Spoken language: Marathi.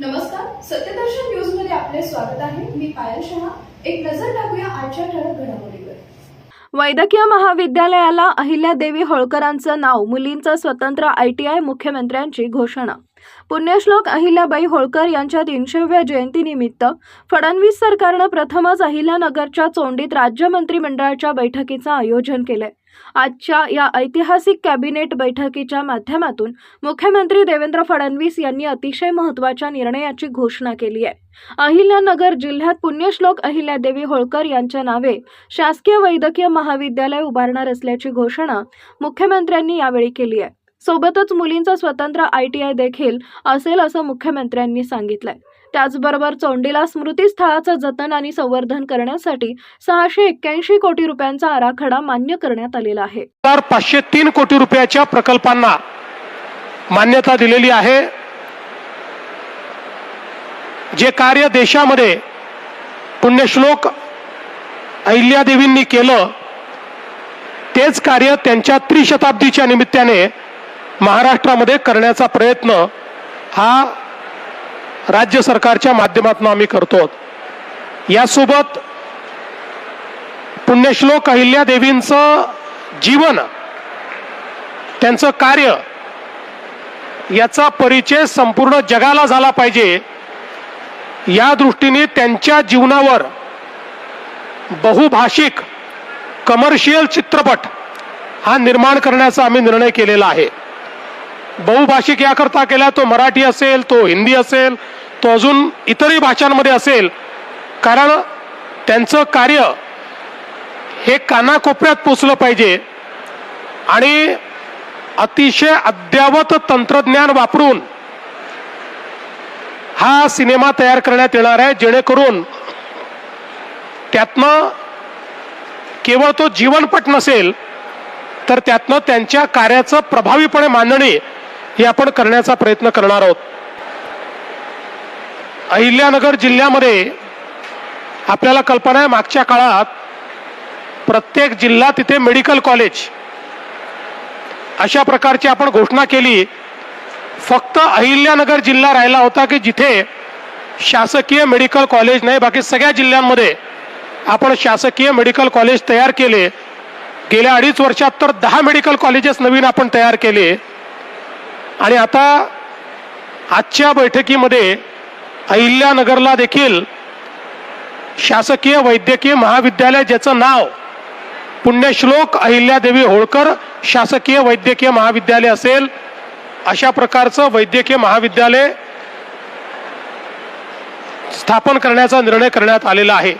नमस्कार सत्यदर्शन न्यूजमध्ये आपले स्वागत आहे. मी पायल शहा. एक नजर टाकूया आजच्या ठळक घडामोडीवर. वैद्यकीय महाविद्यालयाला अहिल्यादेवी होळकरांचं नाव मुलींचं स्वतंत्र आयटीआय मुख्यमंत्र्यांची घोषणा. पुण्यश्लोक अहिल्याबाई होळकर यांच्या तीनशेव्या जयंतीनिमित्त फडणवीस सरकारनं प्रथमच अहिल्यानगरच्या चोंडीत राज्य मंत्रिमंडळाच्या बैठकीचं आयोजन केलंय. आजच्या या ऐतिहासिक कॅबिनेट बैठकीच्या माध्यमातून मुख्यमंत्री देवेंद्र फडणवीस यांनी अतिशय महत्त्वाच्या निर्णयाची घोषणा केली आहे. अहिल्यानगर जिल्ह्यात पुण्यश्लोक अहिल्यादेवी होळकर यांच्या नावे शासकीय वैद्यकीय महाविद्यालय उभारणार असल्याची घोषणा मुख्यमंत्र्यांनी यावेळी केली आहे. सोबतच मुलींचं स्वतंत्र आय टी आय देखील असेल असं मुख्यमंत्र्यांनी सांगितलंय. त्याचबरोबर चोंडीला स्मृतीस्थळाचं जतन आणि संवर्धन करण्यासाठी सहाशे एक्क्याऐंशी कोटी रुपयांचा आराखडा मान्य करण्यात आलेला आहे. तर पाचशे तीन कोटी रुपयाच्या प्रकल्पांना मान्यता दिलेली आहे. जे कार्य देशामध्ये पुण्यश्लोक अहिल्यादेवींनी केलं तेच कार्य त्यांच्या त्रिशताब्दीच्या निमित्ताने महाराष्ट्रामध्ये करण्याचा प्रयत्न हा राज्य सरकारच्या माध्यमातून आम्ही करतो. यासोबत पुण्यश्लोक अहिल्यादेवींचं जीवन त्यांचं कार्य याचा परिचय संपूर्ण जगाला झाला पाहिजे. या दृष्टीने त्यांच्या जीवनावर बहुभाषिक कमर्शियल चित्रपट हा निर्माण करण्याचा आम्ही निर्णय केलेला आहे. बहुभाषिक याकरता केला तो मराठी असेल तो हिंदी असेल तो अजून इतरही भाषांमध्ये असेल. कारण त्यांचं कार्य हे कानाकोपऱ्यात पोचलं पाहिजे आणि अतिशय अद्ययावत तंत्रज्ञान वापरून हा सिनेमा तयार करण्यात येणार आहे जेणेकरून त्यातनं केवळ तो जीवनपट नसेल तर त्यातनं त्यांच्या कार्याचं प्रभावीपणे मांडणी हे आपण करण्याचा प्रयत्न करणार आहोत. अहिल्यानगर जिल्ह्यामध्ये आपल्याला कल्पना आहे मागच्या काळात प्रत्येक जिल्हा तिथे मेडिकल कॉलेज अशा प्रकारची आपण घोषणा केली. फक्त अहिल्यानगर जिल्हा राहिला होता की जिथे शासकीय मेडिकल कॉलेज नाही बाकी सगळ्या जिल्ह्यांमध्ये आपण शासकीय मेडिकल कॉलेज तयार केले. गेल्या अडीच वर्षात तर दहा मेडिकल कॉलेजेस नवीन आपण तयार केले. आणि आता आजच्या बैठकीमध्ये अहिल्यानगरला देखील शासकीय वैद्यकीय महाविद्यालय ज्याचं नाव पुण्यश्लोक अहिल्यादेवी होळकर शासकीय वैद्यकीय महाविद्यालय असेल अशा प्रकारचं वैद्यकीय महाविद्यालय स्थापन करण्याचा निर्णय करण्यात आलेला आहे.